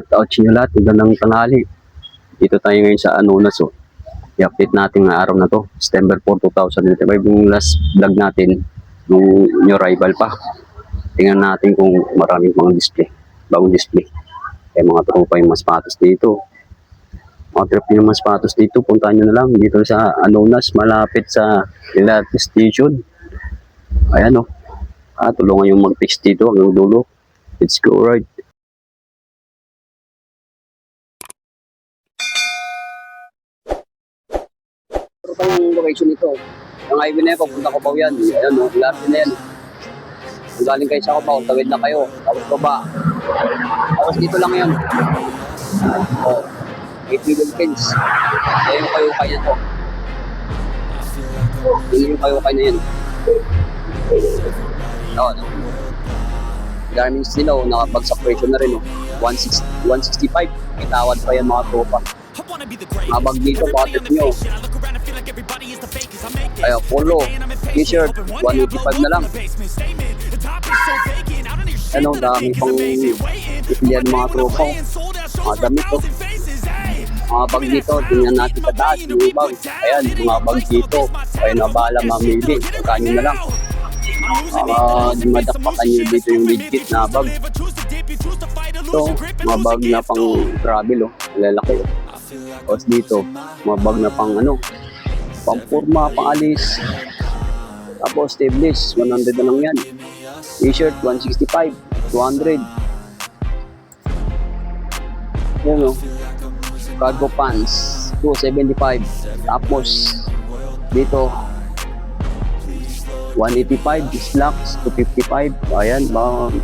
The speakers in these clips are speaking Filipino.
At out nyo lahat, magandang tanghali. Dito tayo ngayon sa Anonas. Oh. I-update natin ang araw na to. September 4, 2025. Yung last vlog natin, nung new arrival pa. Tingnan natin kung maraming mga display. Bagong display. Kaya mga tropa yung mas patos dito. Mga trip yung mas patos dito, puntahan nyo na lang dito sa Anonas, malapit sa Ilate Station. Ayan o. Oh. Ah, tulungan yung mag-fix dito hanggang dulo. Let's go right. Yung location nito. Ang highway na yan, papunta pa yan. Ayan o, lahat na yan. Kung galing kayo sa Cubao, tawid na kayo. Tapos baba. Tapos dito lang yan. O, 8 million pins. Ayan yung kayo kaya to. Yun yung kayo kaya na yan. Oo, no? Garments nila, oh, nakabagsak presyo na rin. Oh. 160, 165. May tawad pa yan mga tropa. Mga bag dito, bakit nyo? Ay, polo, t-shirt, 185 na lang. Ano, dami pang pipilian mga tropa. oh. Mga damit oh. Mga bag dito, tingnan natin kataas yung bag. Ayan, mga bag dito. Kaya na bahala mamili. Kanyo na lang. Para di madakpakan nyo dito yung legit na bag. Ito, mga bag na pang travel oh. Lalaki oh. Tapos dito, mga bag na pang ano, pang forma, pang alis. Tapos stabilis, 100 na lang yan. T-shirt, 165, 200. Yan o. Cargo pants, 275. Tapos, dito, 185 slacks, 255. Ayan, baka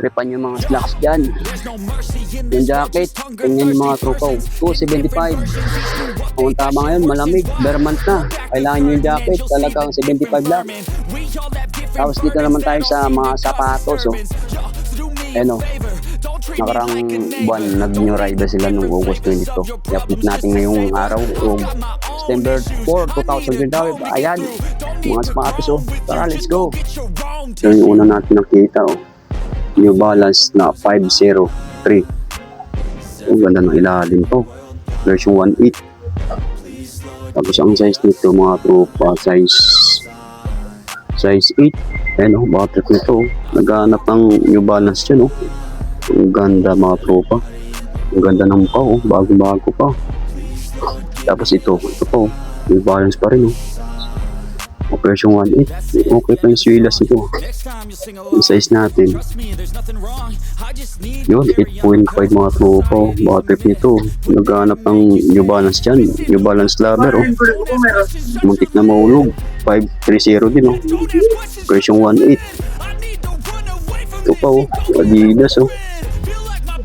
tripan yung mga slacks dyan. Yung jacket, tingnan yung mga tropa. 275. Kung tama ngayon, malamig, bermant na. Kailangan yung jacket, talagang 75 lang. Tapos dito naman tayo sa mga sapatos. Oh. Ano, nakarang buwan, nag-new rider sila nung August 22. I-update natin ngayong araw, o September 4, 2025. Ayan, mga sapatos. Oh. Tara, let's go. Ito yung una natin nakita. Oh. New Balance na 503. Ang ganda ng ilalim to. Version 1.8. Tapos ang size nito mga tropa, size size 8. Ayan o, oh, battery nito. Naghanap ng New Balance dyan. Oh. Ang ganda mga tropa. Ang ganda ng pa oh. bago-bago pa. Tapos ito, ito pa o. New Balance pa rin. Oh. Version 1.8. Okay pa yung swilas nito. Yung size natin. Yun, 8.5 mga tropa. oh. Battery nito. Naghanap ng New Balance dyan. New Balance lover. Oh. Muntik na mahulog. 530 din. Oh. Version 1.8. Ito pa oh. Adidas oh.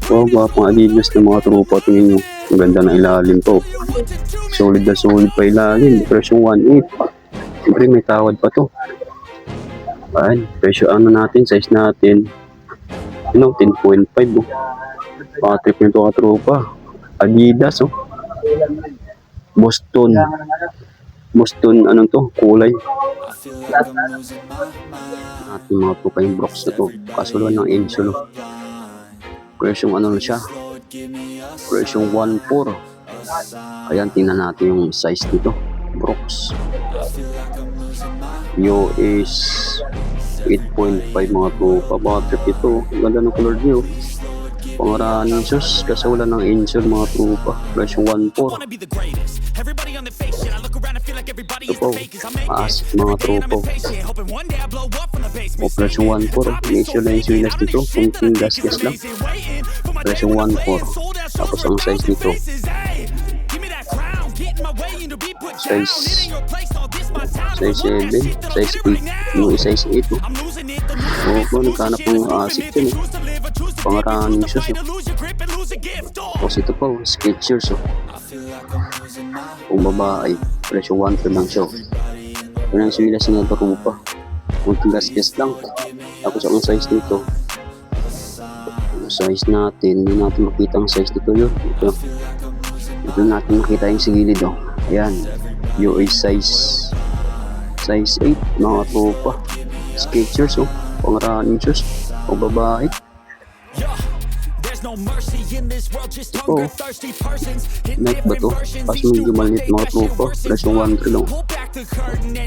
Oh, mga pang Adidas ng mga tropa. Tingin nyo. Ang ganda ng ilalim to. Solid na solid pa ilalim. Version 1.8. Siyempre may tawad pa to. Ayan, presyo ano natin, size natin. Ano, 10.5 oh. Patrick nito ka tropa. Adidas oh. Boston. Boston, ano to, kulay. Ating mga tropa yung Brooks na to. Kasulo ng insole oh. Presyong ano na siya. Presyong 1.4. Ayan, tingnan natin yung size nito. Brooks. Nyo is 8.5 mga tropa. Battery ito. Ang ganda ng color niyo. Pangaraning sus. Kasi wala ng insole mga tropa. Version 1.4. Ito po. Maas mga tropa. O version 1.4. Initial na yung silas dito. Kunting gas-gas lang. Version 1.4. Tapos ang size nito. Size size 7, size 8, yung size 8. Oh. Oo po, nagkanap ng asik yun. Oh. Pangaraning shoes. Oh. Tapos ito pa, oh, Skechers. Oh. Kung babae, presyo 1 to lang siya. Oh. Ito ang silas na darupa. Kunting gas-gas lang. Tapos ang size nito, yung size natin, hindi natin makita ang size nito yun. Ito. Ito natin makita yung sigilid. Oh. Ayan. UA size size 8 mga tropa. Skechers oh. Pang running shoes. O babae Ito, Nike ba to? Kaso medyo maliit mga tropa. Presyo 1 3 lang.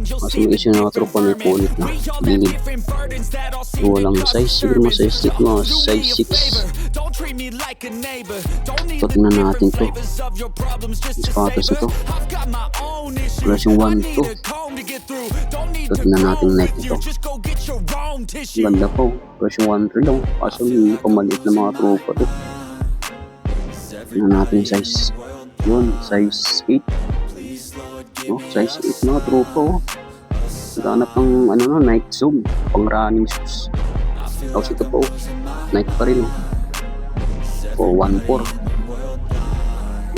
Kaso may issue na mga tropa may punit na. Gilid. Walang size. Siguro mga size 6 mga size 6. Ito, tingnan natin to. Yung sapatos ito. Presyo 1 to. Ito, tingnan natin Nike ito. Ganda po. Presyo 1 3 lang. Kaso hindi pa maliit na mga tropa to. Tingnan natin size. Yun, size 8. Oh, size 8 mga tropa oh. Naghanap ng ano na, Nike Zoom. Pang running shoes. Tapos ito po, Nike pa rin. Oh, 1.4.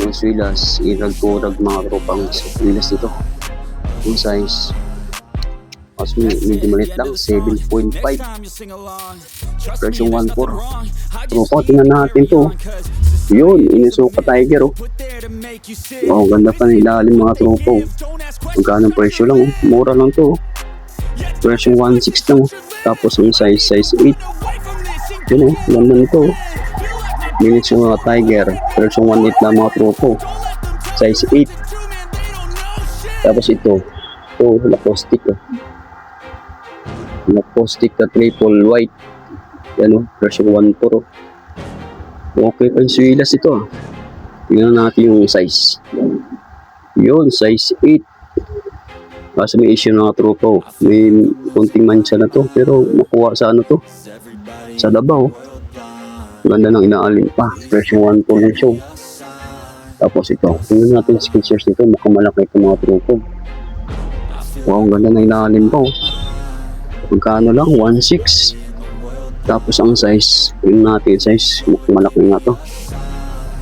Yung swilas, irag-turag mga tropang swilas dito. Yung size. Tapos medyo maliit lang, 7.5. Presyo 1.4. Tropa, tingnan natin to. Yun, Inusuka Tiger oh. Oh, ganda pa ng ilalim mga tropa oh. Magkano presyo lang oh. Mura lang to oh. Presyo 1.6 lang oh. Tapos yung size, size 8. Yun oh, ganda nito oh. Minutes yung mga Tiger. Presyo 1.8 lang mga tropa oh. Size 8. Tapos ito. Ito, Lapostic oh. Lapostic na triple white. Oh, presyo 1.4 oh. Okay pa yung swilas ito ah. Tingnan natin yung size. Yun, size 8. Kaso may issue na tropa oh. May konting mancha na to. Pero makuha sa ano to? Sa dabaw. Ganda ng inaalin pa. Presyo 1 po ng show. Tapos ito. Tingnan natin yung sketchers nito. Mukhang malaki ito mga tropa. Wow, ganda ng inaalin pa oh. Magkano lang? 1.6. Tapos ang size, yung natin size, mukhang malaki nga to.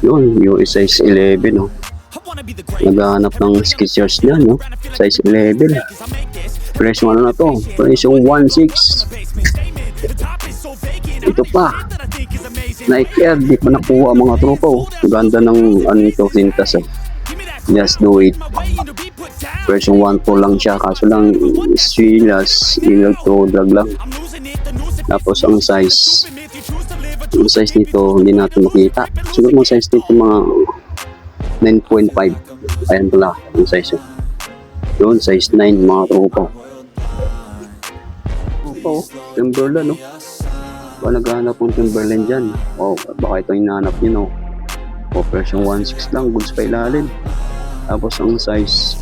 Yun, yung size 11, no. Naghahanap ng sketchers niya, no. Size 11. Presyo ano na to? Presyo 1.6. Ito pa. Nike Air, di pa nakuha mga tropa, oh. Ganda ng ano ito, sintas, oh. Just do it. Presyo 1.4 lang siya, kaso lang, swilas, ilag to, drag lang. Tapos ang size, yung size nito hindi natin makita. Siguro mga size nito mga 9.5. Ayan pala yung size yun. Yun, size 9 mga tropa. Opo, Timberland no. Ba naghahanap ng Timberland dyan. Oh, baka ito yung nahanap nyo no. O, presyo 1.6 lang, goods pa ilalim. Tapos ang size,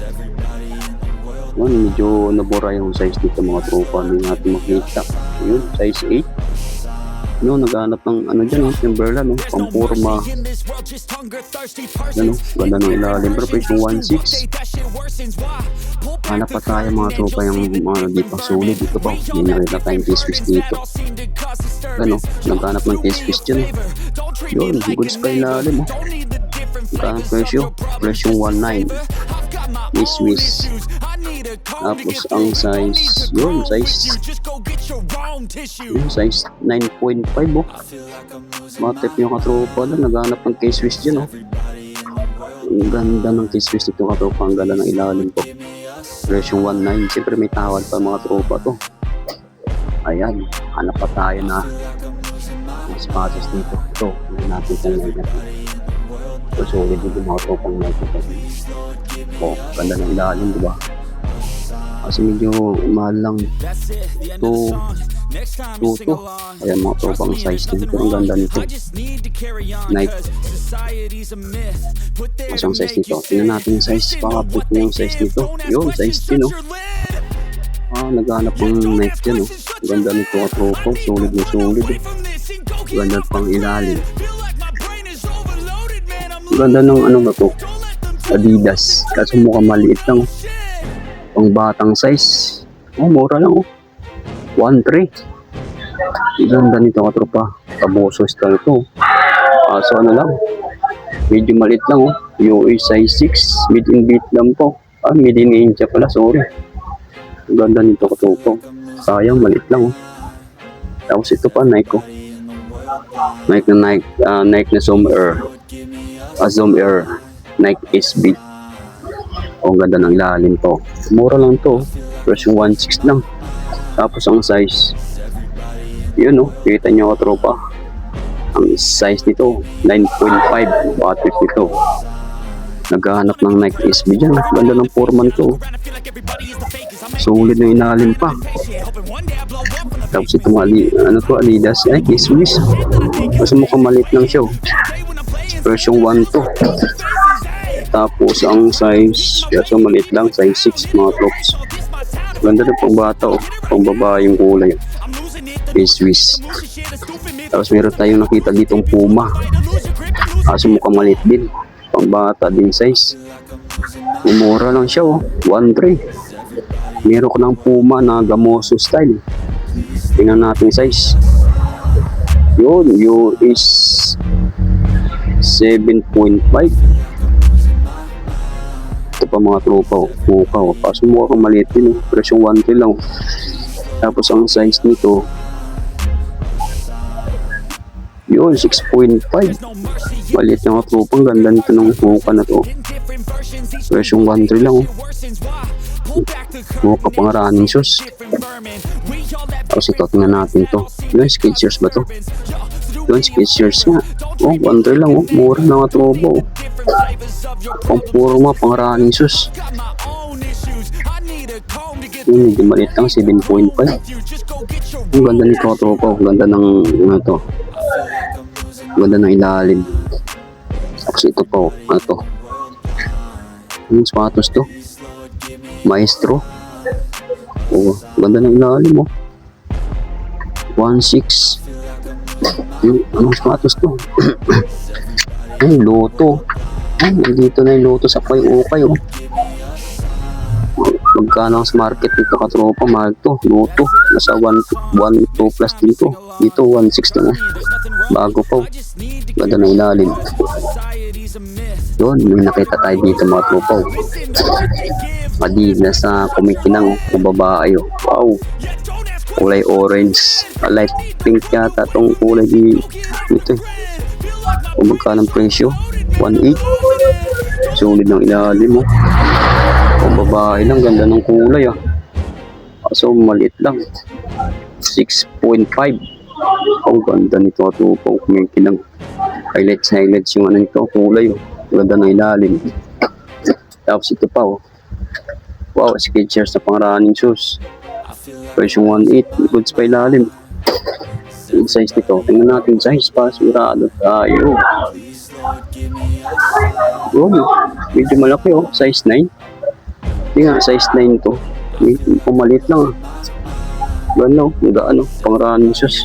yun, medyo nabura yung size dito mga tropa. Hindi natin makita. Yun, size 8. Yun, naghanap ng ano dyan, oh, Timberland, oh, pampurma. Ano, ganda ng ilalim. Pero presyo 1.6. Hanap pa tayo mga tropa yung mga dito sulit dito pa. Hindi na rin tayong T-Swiss dito. Ano, naghanap ng T-Swiss dyan. Yun, goods pa ilalim. Oh. Magkano presyo? Presyo 1.9. T-Swiss. Tapos ang size, yun, size, yun, size 9.5 oh. Mga tip yung katropa lang, naghanap ng K-Swiss dyan oh. Ang ganda ng K-Swiss dito katropa, ang ganda ng ilalim ko. Presyo 1.9, siyempre may tawad pa mga tropa to. Ayan, hanap pa tayo na sapatos dito. Ito, natin may natin. So, solid yung mga tropang natin. Oh, ganda ng ilalim, di ba? Kasi medyo mahal lang. Ito, ito. Ayan mga tropang size nito. Ang ganda nito. Nike. Mas ang size nito. Tingnan natin yung size. Pakapot mo yung size nito. Yun, size 10, no? Ah, naghanap ng Nike dyan, oh. Ganda nito katropa. Solid na solid, eh. Ganda pang ilalim. Ganda ng ano na to. Adidas. Kaso mukhang maliit lang. oh. Pang batang size. Oh, mura lang oh. 1.3. Ganda nito katropa. Taboso style to. Kaso ano lang. Medyo maliit lang oh. UE size 6. Made in Vietnam po. Ah, made in India pala. Sorry. Ganda nito katropa. Sayang, maliit lang oh. Tapos ito pa, Nike oh. Nike na Nike, ah, Nike na Zoom Air. Ah, Zoom Air. Nike SB. Ang ganda ng lalim to. Mura lang to. Version 1.6 lang. Tapos ang size. Yun oh, kita nyo tropa. Ang size nito, 9.5 watt nito. Naghahanap ng Nike SB dyan. Ganda ng forman to. Solid na inalim pa. Tapos ito mga ali, ano to, Adidas. Ay, Swiss. Kasi mukhang maliit lang siya. oh. Version 1 to. Tapos ang size, kaso maliit lang, size 6 mga props. Ganda na pang bata oh. Pang babae yung kulay. Kay Swiss. Tapos meron tayong nakita ditong Puma. Kaso mukhang maliit din. Pang bata din size. Umura lang siya oh. 1.3. Meron ko ng Puma na Gamoso style. Tingnan natin size. Yun, yun is 7.5. Pa mga tropa, mukha oh. Kaso mukha kang maliit din, oh. Presyong 1 lang. Tapos ang size nito, yun, 6.5. Maliit na mga tropa. Ang ganda nito ng mukha na to. Presyong 1 lang, oh. Mukha pang running shoes. Tapos ito, tingnan natin to. Yun, Skechers ba to? Yun, Skechers nga. Oh, 1 lang, oh. Mura na mga tropa, oh. Pang mga pang running shoes. Yun, hindi maliit lang, 7.5. Ang ganda nito, tropa. Ang ganda ng, ano to. Ganda ng ilalim. Tapos ito po, ano to. Yung sapatos to. Maestro. Oh, ganda ng ilalim oh. 1.6. Yung, anong sapatos to? Ay, loto. Ay, nandito na yung loto sa Pay Ukay oh. Magkano sa market nito katropa? Mahal to. Loto. Nasa 1, 1 2 plus dito. Dito 1.6 na. Bago pa. oh. Ganda ng ilalim. Yun, may nakita tayo dito mga tropa. oh. Adidas na kumikinang kung babae. oh. Wow. Kulay orange. Ah, Light pink yata itong kulay di, dito eh. Kung magkano ang presyo? 1.8. Sulit ng ilalim oh. Kung babae lang, ganda ng kulay ah. Kaso maliit lang. 6.5. Ang ganda nito ito pang kumikinang. Highlights, highlights yung ano nito, kulay oh. Ganda ng ilalim. Tapos ito pa oh. Wow, Skechers na pang running shoes. Version 1.8. Goods pa ilalim. Yung size nito. Tingnan natin size pa. Sigurado tayo. Yun. Medyo malaki oh. Size 9. Hindi nga, size 9 to. Pumalit lang ah. Gano, mga ano, pang running shoes.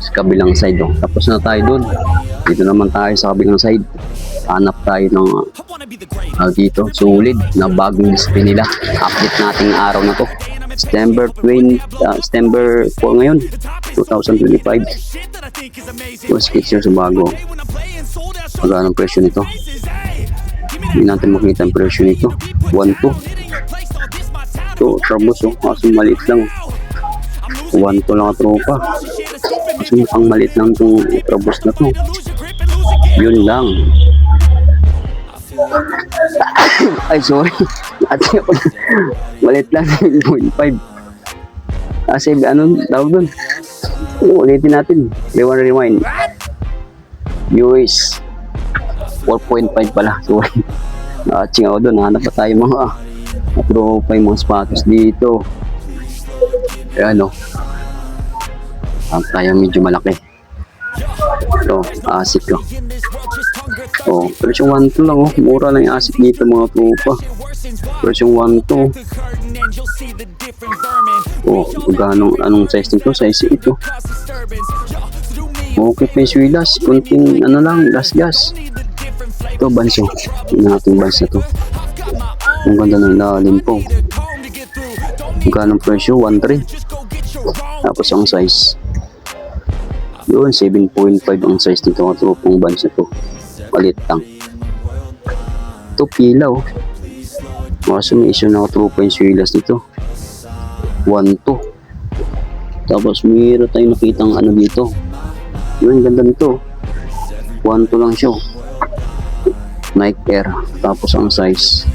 Sa kabilang side oh. Tapos na tayo dun. Dito naman tayo sa kabilang side. Hanap tayo ng ah, dito, sulit na bagong display nila. Update nating araw na to. September 20, ah, September 4 ngayon, 2025. Yung sketcher sa bago. Magkano ang presyo nito? Hindi natin makita ang presyo nito. 1 to. Ito, trabos oh. Kaso maliit lang. 1 to lang ang tropa. Kaso mukhang maliit lang itong trabos na to. Yun lang. Ay, sorry. Ate ako. Malit lang. 7.5. Kasi ano, tawag dun. Ulitin natin. Rewind, rewind. US. 4.5 pala. Sorry. Nakaching ako dun. Hanap pa tayo mga tropa yung mga sapatos dito. Ayan o. Ang tayo medyo malaki. Ito, asik ko. Oh, version 1 to lang oh. Mura lang yung asik dito mga tropa. Version 1 to. Oh, magkano anong size nito? Size ito. Okay yung swilas. Kunting ano lang, gas-gas. Ito, banso. Tingnan natin yung banso na to. Ang ganda ng ilalim po. Magkano ang presyo? 1.3. Tapos ang size. Yun, 7.5 ang size nito mga tropong bansa to. Malit lang. Ito, pila oh. Kaso may issue na tropa yung swilas nito. 1 to. Tapos mayroon tayong nakitang ano dito. Yun, ganda nito. 1 to lang siya. oh. Nike Air. Tapos ang size.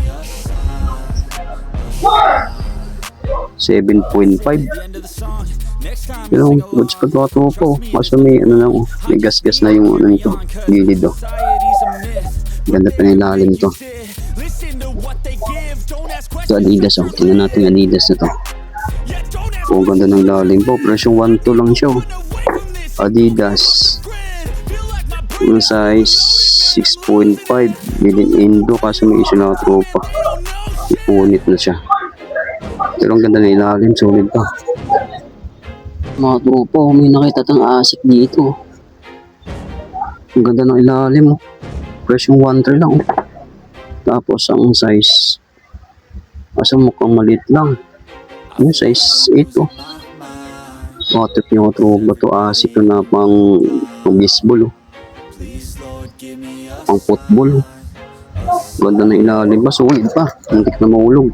7.5. Pero goods pa to oh. Kaso may ano lang oh. May gas-gas na yung ano nito. Gilid oh. Ganda pa na ilalim to. Sa Adidas oh. Tingnan natin Adidas na to. Oh, ganda ng lalim po. Presyo 1.2 lang siya oh. Adidas. Yung size 6.5. Bilin Indo kaso may isa na tropa. Ipunit na siya. Pero ang ganda ng ilalim. Solid pa. Mga tropa, oh, may nakita tang asik dito. Ang ganda ng ilalim. Oh. Presyo 1.3 lang. Oh. Tapos ang size. Asa mukhang maliit lang. Yung size 8 oh. Otip yung tropa to asik na pang, pang baseball oh. Pang football oh. Ganda ng ilalim ba? Sulit pa. Hindi na maulog.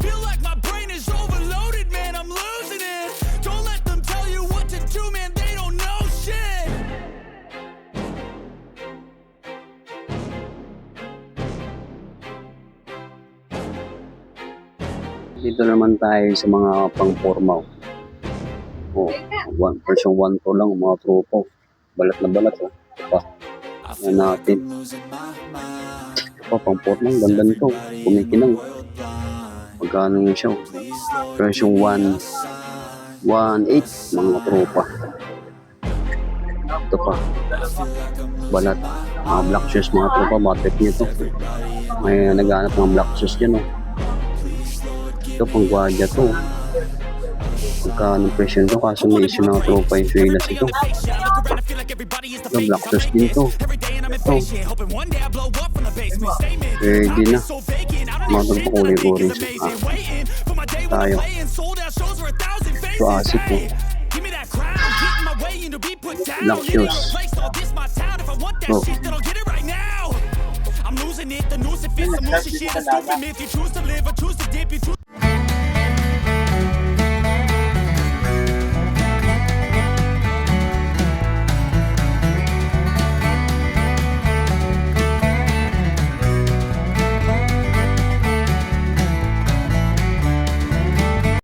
Dito naman tayo sa mga pang-forma. Oh, one, version 1 to lang, mga tropo. Balat na balat. Oh. Pa, Yan natin. Pa pang-forma. Ang ganda nito. Kumikinang. Magkano yung siya? oh. Version 1, sign. 1.8. Mga tropa. Ito pa. Balat. Mga black shoes, mga tropa. Mga trip nito. May naghanap ng black shoes dyan. Oh. Ito pang gwadya to. Magkano presyo nito? Kaso may issue ng tropa yung suelas ito. Ito, black shoes din to. Ito. Pwede na. Mga ganito kulay orange. Ah. Tayo. Ito asik oh. Black shoes. Oh. Losing it, the noose it fits, I'm losing shit, a stupid myth. You choose to live or choose to dip, you choose